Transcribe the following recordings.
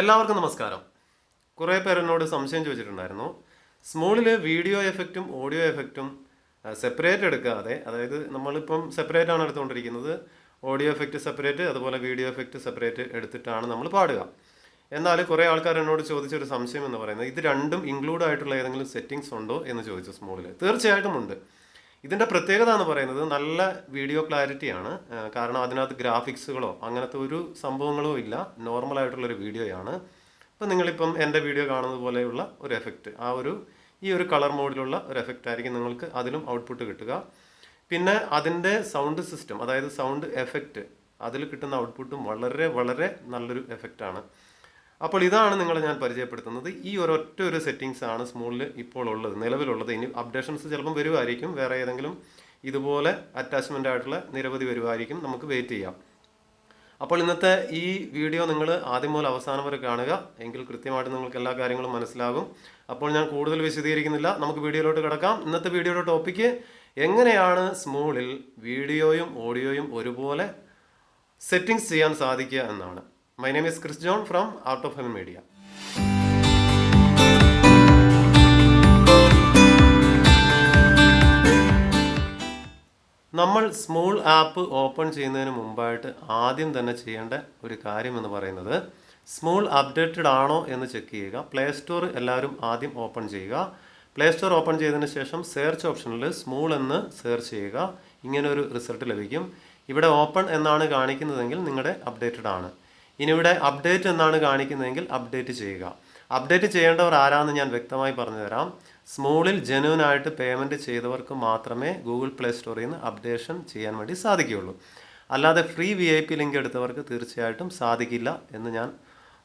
എല്ലാവർക്കും നമസ്കാരം. കുറേ പേർ എന്നോട് സംശയം ചോദിച്ചിട്ടുണ്ടായിരുന്നു. സ്മോളിൽ വീഡിയോ എഫക്റ്റും ഓഡിയോ എഫക്റ്റും സെപ്പറേറ്റ് എടുക്കാതെ അതായത് നമ്മളിപ്പം സെപ്പറേറ്റ് ആണ് എടുത്തുകൊണ്ടിരിക്കുന്നത്. ഓഡിയോ എഫക്റ്റ് സെപ്പറേറ്റ് അതുപോലെ വീഡിയോ എഫക്റ്റ് സെപ്പറേറ്റ് എടുത്തിട്ടാണ് നമ്മൾ പാടുക. എന്നാൽ കുറേ ആൾക്കാർ എന്നോട് ചോദിച്ചൊരു സംശയം എന്ന് പറയുന്നത് ഇത് രണ്ടും ഇൻക്ലൂഡ് ആയിട്ടുള്ള ഏതെങ്കിലും സെറ്റിങ്സ് ഉണ്ടോ എന്ന് ചോദിച്ചു സ്മോളിൽ തീർച്ചയായിട്ടും ഉണ്ട്. ഇതിന്റെ പ്രത്യേകത എന്ന് പറയുന്നത് നല്ല വീഡിയോ ക്ലാരിറ്റിയാണ് കാരണം അതിനകത്ത് ഗ്രാഫിക്സുകളോ അങ്ങനത്തെ ഒരു സംഭവങ്ങളോ ഇല്ല. നോർമൽ ആയിട്ടുള്ളൊരു വീഡിയോയാണ് ഇപ്പം നിങ്ങളിപ്പം എന്റെ വീഡിയോ കാണുന്നത് പോലെയുള്ള ഒരു എഫക്റ്റ് ആ ഒരു ഈ ഒരു കളർ മോഡിലുള്ള ഒരു എഫക്റ്റ് ആയിരിക്കും നിങ്ങൾക്ക് അതിലും ഔട്ട്പുട്ട് കിട്ടുക. പിന്നെ അതിന്റെ സൗണ്ട് സിസ്റ്റം അതായത് സൗണ്ട് എഫക്റ്റ് അതിൽ കിട്ടുന്ന ഔട്ട്പുട്ടും വളരെ വളരെ നല്ലൊരു എഫക്റ്റാണ് അപ്പോൾ ഇതാണ് നിങ്ങളെ ഞാൻ പരിചയപ്പെടുത്തുന്നത്. ഈ ഒരൊറ്റ ഒരു സെറ്റിങ്സ് ആണ് സ്മൂളിൽ ഇപ്പോൾ ഉള്ളത് നിലവിലുള്ളത്. ഇനി അപ്ഡേഷൻസ് ചിലപ്പം വരുമായിരിക്കും വേറെ ഏതെങ്കിലും ഇതുപോലെ അറ്റാച്ച്മെന്റ് ആയിട്ടുള്ള നിരവധി വരുമായിരിക്കും നമുക്ക് വെയിറ്റ് ചെയ്യാം. അപ്പോൾ ഇന്നത്തെ ഈ വീഡിയോ നിങ്ങൾ ആദ്യം മുതൽ അവസാനം വരെ കാണുക. എങ്കിൽ കൃത്യമായിട്ട് നിങ്ങൾക്ക് എല്ലാ കാര്യങ്ങളും മനസ്സിലാകും. അപ്പോൾ ഞാൻ കൂടുതൽ വിശദീകരിക്കുന്നില്ല. നമുക്ക് വീഡിയോയിലോട്ട് കിടക്കാം. ഇന്നത്തെ വീഡിയോയുടെ ടോപ്പിക്ക് എങ്ങനെയാണ് സ്മൂളിൽ വീഡിയോയും ഓഡിയോയും ഒരുപോലെ സെറ്റിങ്സ് ചെയ്യാൻ സാധിക്കുക എന്നാണ്. My name is Chris John from Art of Heaven Media നമ്മൾ സ്മോൾ ആപ്പ് ഓപ്പൺ ചെയ്യുന്നതിന് മുമ്പായിട്ട് ആദ്യം തന്നെ ചെയ്യേണ്ട ഒരു കാര്യം എന്ന് പറയുന്നത് സ്മോൾ അപ്ഡേറ്റഡ് ആണോ എന്ന് ചെക്ക് ചെയ്യുക. പ്ലേ സ്റ്റോർ എല്ലാവരും ആദ്യം ഓപ്പൺ ചെയ്യുക. പ്ലേ സ്റ്റോർ ഓപ്പൺ ചെയ്തതിന് ശേഷം സെർച്ച് ഓപ്ഷനിൽ സ്മൂൾ എന്ന് സെർച്ച് ചെയ്യുക. ഇങ്ങനെ ഒരു റിസൾട്ട് ലഭിക്കും. ഇവിടെ ഓപ്പൺ എന്നാണ് കാണിക്കുന്നതെങ്കിൽ നിങ്ങളുടെ അപ്ഡേറ്റഡ് ആണ്. ഇനി ഇവിടെ അപ്ഡേറ്റ് എന്നാണ് കാണിക്കുന്നതെങ്കിൽ അപ്ഡേറ്റ് ചെയ്യുക. അപ്ഡേറ്റ് ചെയ്യേണ്ടവർ ആരാന്ന് ഞാൻ വ്യക്തമായി പറഞ്ഞു തരാം സ്മോളിൽ ആയിട്ട് പേയ്മെന്റ് ചെയ്തവർക്ക് മാത്രമേ ഗൂഗിൾ പ്ലേ സ്റ്റോറിൽ നിന്ന് അപ്ഡേഷൻ ചെയ്യാൻ വേണ്ടി സാധിക്കുകയുള്ളൂ. അല്ലാതെ free V I P link എടുത്തവർക്ക് തീർച്ചയായിട്ടും സാധിക്കില്ല എന്ന് ഞാൻ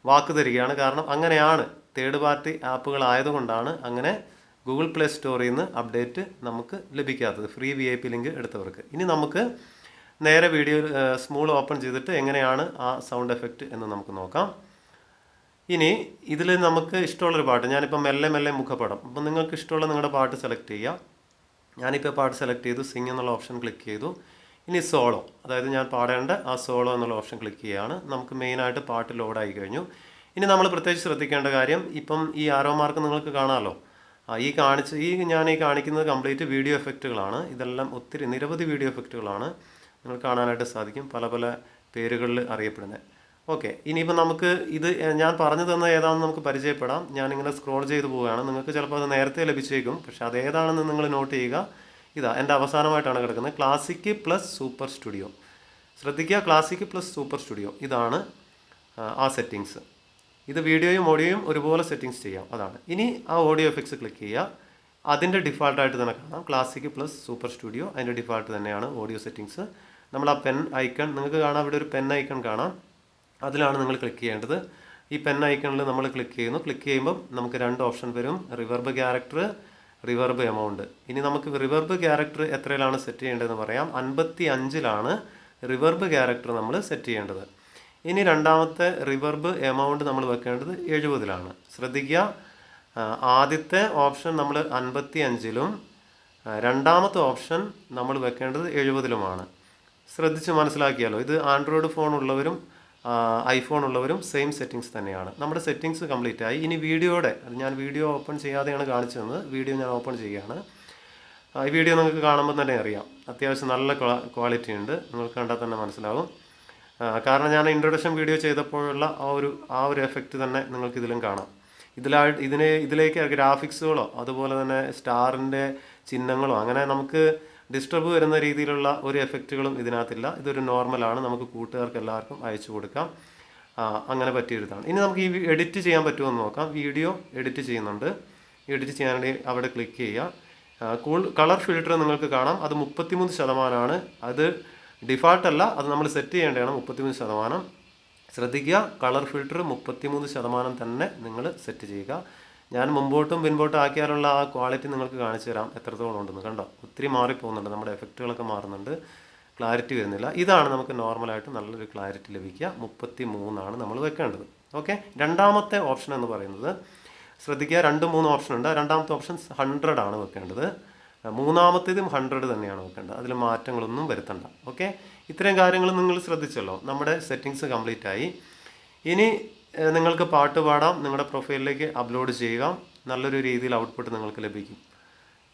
വാക്ക് തരികയാണ്. കാരണം അങ്ങനെയാണ് തേർഡ് പാർട്ടി ആപ്പുകൾ ആയതുകൊണ്ടാണ് അങ്ങനെ ഗൂഗിൾ പ്ലേ സ്റ്റോറിൽ നിന്ന് അപ്ഡേറ്റ് നമുക്ക് ലഭിക്കാത്തത്. Free V I P link എടുത്തവർക്ക്. ഇനി നമുക്ക് നേരെ വീഡിയോ സ്മൂൾ ഓപ്പൺ ചെയ്തിട്ട് എങ്ങനെയാണ് ആ സൗണ്ട് എഫക്റ്റ് എന്ന് നമുക്ക് നോക്കാം. ഇനി ഇതിൽ നമുക്ക് ഇഷ്ടമുള്ളൊരു പാട്ട് ഞാനിപ്പോൾ മെല്ലെ മെല്ലെ മുഖപടം. അപ്പം നിങ്ങൾക്ക് ഇഷ്ടമുള്ള നിങ്ങളുടെ പാട്ട് സെലക്ട് ചെയ്യുക ഞാനിപ്പോൾ പാട്ട് സെലക്ട് ചെയ്തു സിംഗ് എന്നുള്ള ഓപ്ഷൻ ക്ലിക്ക് ചെയ്തു. ഇനി സോളോ അതായത് ഞാൻ പാടേണ്ട ആ സോളോ എന്നുള്ള ഓപ്ഷൻ ക്ലിക്ക് ചെയ്യുകയാണ് നമുക്ക് മെയിനായിട്ട് പാട്ട് ലോഡായി കഴിഞ്ഞു. ഇനി നമ്മൾ പ്രത്യേകിച്ച് ശ്രദ്ധിക്കേണ്ട കാര്യം ഇപ്പം ഈ ആരോ മാർക്ക് നിങ്ങൾക്ക് കാണാമല്ലോ. ഈ കാണിച്ച് ഈ ഞാൻ ഈ കാണിക്കുന്നത് കംപ്ലീറ്റ് വീഡിയോ എഫക്റ്റുകളാണ് ഇതെല്ലാം ഒത്തിരി നിരവധി വീഡിയോ എഫക്റ്റുകളാണ് നിങ്ങൾ കാണാനായിട്ട് സാധിക്കും പല പല പേരുകളിൽ അറിയപ്പെടുന്നത്. ഓക്കെ ഇനിയിപ്പോൾ നമുക്ക് ഇത് ഞാൻ പറഞ്ഞു തന്ന ഏതാണെന്ന് നമുക്ക് പരിചയപ്പെടാം. ഞാൻ ഞാനിങ്ങനെ സ്ക്രോൾ ചെയ്ത് പോവുകയാണ്. നിങ്ങൾക്ക് ചിലപ്പോൾ അത് നേരത്തെ ലഭിച്ചേക്കും. പക്ഷെ അത് ഏതാണെന്ന് നിങ്ങൾ നോട്ട് ചെയ്യുക. ഇതാ എന്റെ അവസാനമായിട്ടാണ് കിടക്കുന്നത്. ക്ലാസിക് പ്ലസ് സൂപ്പർ സ്റ്റുഡിയോ ശ്രദ്ധിക്കുക ക്ലാസിക് പ്ലസ് സൂപ്പർ സ്റ്റുഡിയോ ഇതാണ് ആ, സെറ്റിങ്സ് ഇത് വീഡിയോയും ഓഡിയോയും ഒരുപോലെ സെറ്റിങ്സ് ചെയ്യാം. അതാണ്. ഇനി ആ ഓഡിയോ എഫക്ട്സ് ക്ലിക്ക് ചെയ്യുക. അതിന്റെ ഡിഫാൾട്ടായിട്ട് തന്നെ കാണാം. ക്ലാസിക് പ്ലസ് സൂപ്പർ സ്റ്റുഡിയോ അതിന്റെ ഡിഫാൾട്ട് തന്നെയാണ് ഓഡിയോ സെറ്റിങ്സ് നമ്മൾ ആ പെൻ ഐക്കൺ നിങ്ങൾക്ക് കാണാം ഇവിടെ ഒരു പെൻ ഐക്കൺ കാണാം. അതിലാണ് നിങ്ങൾ ക്ലിക്ക് ചെയ്യേണ്ടത്. ഈ പെൻ ഐക്കണിൽ നമ്മൾ ക്ലിക്ക് ചെയ്യുന്നു. ക്ലിക്ക് ചെയ്യുമ്പോൾ നമുക്ക് രണ്ട് ഓപ്ഷൻ വരും. റിവർബ് ക്യാരക്ടർ റിവർബ് എമൗണ്ട് ഇനി നമുക്ക് റിവർബ് ക്യാരക്ടർ എത്രയിലാണ് സെറ്റ് ചെയ്യേണ്ടതെന്ന് പറയാം. അൻപത്തി അഞ്ചിലാണ് റിവർബ് ക്യാരക്ടർ നമ്മൾ സെറ്റ് ചെയ്യേണ്ടത്. ഇനി രണ്ടാമത്തെ റിവർബ് എമൗണ്ട് നമ്മൾ വെക്കേണ്ടത് എഴുപതിലാണ്. ശ്രദ്ധിക്കുക. ആദ്യത്തെ ഓപ്ഷൻ നമ്മൾ അൻപത്തി അഞ്ചിലും രണ്ടാമത്തെ ഓപ്ഷൻ നമ്മൾ വെക്കേണ്ടത് എഴുപതിലുമാണ്. ശ്രദ്ധിച്ച് മനസ്സിലാക്കിയാലോ? ഇത് ആൻഡ്രോയിഡ് ഫോൺ ഉള്ളവരും ഐഫോൺ ഉള്ളവരും സെയിം സെറ്റിങ്സ് തന്നെയാണ്. നമ്മുടെ സെറ്റിങ്സ് കംപ്ലീറ്റ് ആയി. ഇനി വീഡിയോയുടെ അത് ഞാൻ വീഡിയോ ഓപ്പൺ ചെയ്യാതെയാണ് കാണിച്ചു തന്നത്. വീഡിയോ ഞാൻ ഓപ്പൺ ചെയ്യുകയാണ്. ഈ വീഡിയോ നിങ്ങൾക്ക് കാണുമ്പോൾ തന്നെ അറിയാം. അത്യാവശ്യം നല്ല ക്വാളിറ്റി ഉണ്ട്. നിങ്ങൾക്ക് കണ്ടാൽ തന്നെ മനസ്സിലാവും. കാരണം ഞാൻ ഇൻട്രൊഡക്ഷൻ വീഡിയോ ചെയ്തപ്പോഴുള്ള ആ ഒരു ആ ഒരു എഫക്റ്റ് തന്നെ നിങ്ങൾക്ക് ഇതിലും കാണാം. ഇതിലായിട്ട് ഇതിനെ ഇതിലേക്ക് ഗ്രാഫിക്സുകളോ അതുപോലെ തന്നെ സ്റ്റാറിന്റെ ചിഹ്നങ്ങളോ അങ്ങനെ നമുക്ക് ഡിസ്റ്റർബ് വരുന്ന രീതിയിലുള്ള ഒരു എഫക്റ്റുകളും ഇതിനകത്തില്ല. ഇതൊരു നോർമലാണ്. നമുക്ക് കൂട്ടുകാർക്ക് എല്ലാവർക്കും അയച്ചു കൊടുക്കാം. അങ്ങനെ പറ്റിയൊരിതാണ് ഇനി നമുക്ക് ഈ എഡിറ്റ് ചെയ്യാൻ പറ്റുമോ എന്ന് നോക്കാം. വീഡിയോ എഡിറ്റ് ചെയ്യുന്നുണ്ട്. എഡിറ്റ് ചെയ്യാൻ അവിടെ ക്ലിക്ക് ചെയ്യുക. കൂൾ കളർ ഫിൽറ്റർ നിങ്ങൾക്ക് കാണാം. അത് മുപ്പത്തിമൂന്ന് ശതമാനമാണ് അത് ഡിഫാൾട്ടല്ല അത് നമ്മൾ സെറ്റ് ചെയ്യേണ്ടതാണ് മുപ്പത്തിമൂന്ന് ശതമാനം. ശ്രദ്ധിക്കുക. കളർ ഫിൽറ്റർ മുപ്പത്തിമൂന്ന് ശതമാനം തന്നെ നിങ്ങൾ സെറ്റ് ചെയ്യുക. ഞാൻ മുമ്പോട്ടും പിൻപോട്ടും ആക്കിയാലുള്ള ആ ക്വാളിറ്റി നിങ്ങൾക്ക് കാണിച്ചു തരാം എത്രത്തോളം ഉണ്ടെന്ന്. കണ്ടോ? ഒത്തിരി മാറിപ്പോകുന്നുണ്ട്. നമ്മുടെ എഫക്റ്റുകളൊക്കെ മാറുന്നുണ്ട്. ക്ലാരിറ്റി വരുന്നില്ല. ഇതാണ് നമുക്ക് നോർമലായിട്ട് നല്ലൊരു ക്ലാരിറ്റി ലഭിക്കുക. മുപ്പത്തി മൂന്നാണ് നമ്മൾ വെക്കേണ്ടത്. ഓക്കെ രണ്ടാമത്തെ ഓപ്ഷൻ എന്ന് പറയുന്നത് ശ്രദ്ധിക്കുക. രണ്ട് മൂന്ന് ഓപ്ഷൻ ഉണ്ട്. രണ്ടാമത്തെ ഓപ്ഷൻ ഹൺഡ്രഡ് ആണ് വെക്കേണ്ടത്. മൂന്നാമത്തേതും ഹൺഡ്രഡ് തന്നെയാണ് വെക്കേണ്ടത്. അതിൽ മാറ്റങ്ങളൊന്നും വരുത്തണ്ട. ഓക്കെ ഇത്രയും കാര്യങ്ങൾ നിങ്ങൾ ശ്രദ്ധിച്ചല്ലോ. നമ്മുടെ സെറ്റിങ്സ് കംപ്ലീറ്റ് ആയി. ഇനി നിങ്ങൾക്ക് പാട്ട് പാടാം നിങ്ങളുടെ പ്രൊഫൈലിലേക്ക് അപ്ലോഡ് ചെയ്യുക. നല്ലൊരു രീതിയിൽ ഔട്ട്പുട്ട് നിങ്ങൾക്ക് ലഭിക്കും.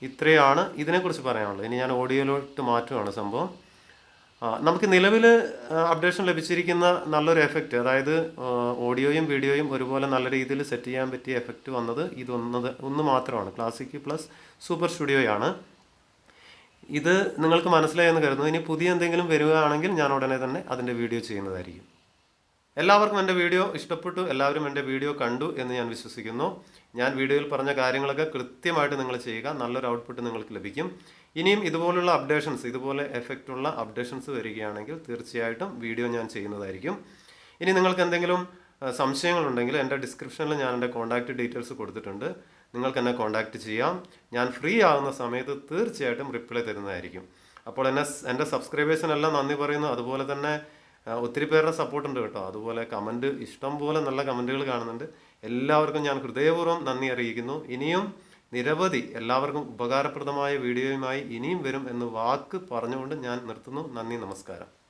ഇത്രയാണ് ഇതിനെക്കുറിച്ച് പറയാനുള്ളത്. ഇനി ഞാൻ ഓഡിയോയിലോട്ട് മാറ്റുകയാണ് സംഭവം. നമുക്ക് നിലവിൽ അപ്ഡേഷൻ ലഭിച്ചിരിക്കുന്ന നല്ലൊരു എഫക്റ്റ് അതായത് ഓഡിയോയും വീഡിയോയും ഒരുപോലെ നല്ല രീതിയിൽ സെറ്റ് ചെയ്യാൻ പറ്റിയ എഫക്റ്റ് വന്നത് ഇതൊന്നത് ഒന്ന് മാത്രമാണ്. ക്ലാസിക് പ്ലസ് സൂപ്പർ സ്റ്റുഡിയോയാണ് ഇത് നിങ്ങൾക്ക് മനസ്സിലായെന്ന് കരുതുന്നു. ഇനി പുതിയ എന്തെങ്കിലും വരികയാണെങ്കിൽ ഞാൻ ഉടനെ തന്നെ അതിന്റെ വീഡിയോ ചെയ്യുന്നതായിരിക്കും. എല്ലാവർക്കും എന്റെ വീഡിയോ ഇഷ്ടപ്പെട്ടു എല്ലാവരും എന്റെ വീഡിയോ കണ്ടു എന്ന് ഞാൻ വിശ്വസിക്കുന്നു. ഞാൻ വീഡിയോയിൽ പറഞ്ഞ കാര്യങ്ങളൊക്കെ കൃത്യമായിട്ട് നിങ്ങൾ ചെയ്യുക നല്ലൊരു ഔട്ട്പുട്ട് നിങ്ങൾക്ക് ലഭിക്കും. ഇനിയും ഇതുപോലുള്ള അപ്ഡേഷൻസ് ഇതുപോലെ എഫക്റ്റ് ഉള്ള അപ്ഡേഷൻസ് വരികയാണെങ്കിൽ തീർച്ചയായിട്ടും വീഡിയോ ഞാൻ ചെയ്യുന്നതായിരിക്കും. ഇനി നിങ്ങൾക്ക് എന്തെങ്കിലും സംശയങ്ങളുണ്ടെങ്കിൽ എന്റെ ഡിസ്ക്രിപ്ഷനിൽ ഞാൻ എന്റെ കോൺടാക്റ്റ് ഡീറ്റെയിൽസ് കൊടുത്തിട്ടുണ്ട്. നിങ്ങൾക്ക് എന്നെ കോൺടാക്റ്റ് ചെയ്യാം. ഞാൻ ഫ്രീ ആകുന്ന സമയത്ത് തീർച്ചയായിട്ടും റിപ്ലൈ തരുന്നതായിരിക്കും. അപ്പോൾ എന്നെ എന്റെ സബ്സ്ക്രൈബേഴ്സിനെല്ലാം നന്ദി പറയുന്നു. അതുപോലെ തന്നെ ഒത്തിരി പേരുടെ സപ്പോർട്ട് ഉണ്ട് കേട്ടോ. അതുപോലെ കമന്റ് ഇഷ്ടം പോലെ നല്ല കമന്റുകൾ കാണുന്നുണ്ട്. എല്ലാവർക്കും ഞാൻ ഹൃദയപൂർവം നന്ദി അറിയിക്കുന്നു. ഇനിയും നിരവധി എല്ലാവർക്കും ഉപകാരപ്രദമായ വീഡിയോയുമായി ഇനിയും വരും എന്ന് വാക്ക് പറഞ്ഞുകൊണ്ട് ഞാൻ നിർത്തുന്നു. നന്ദി നമസ്കാരം.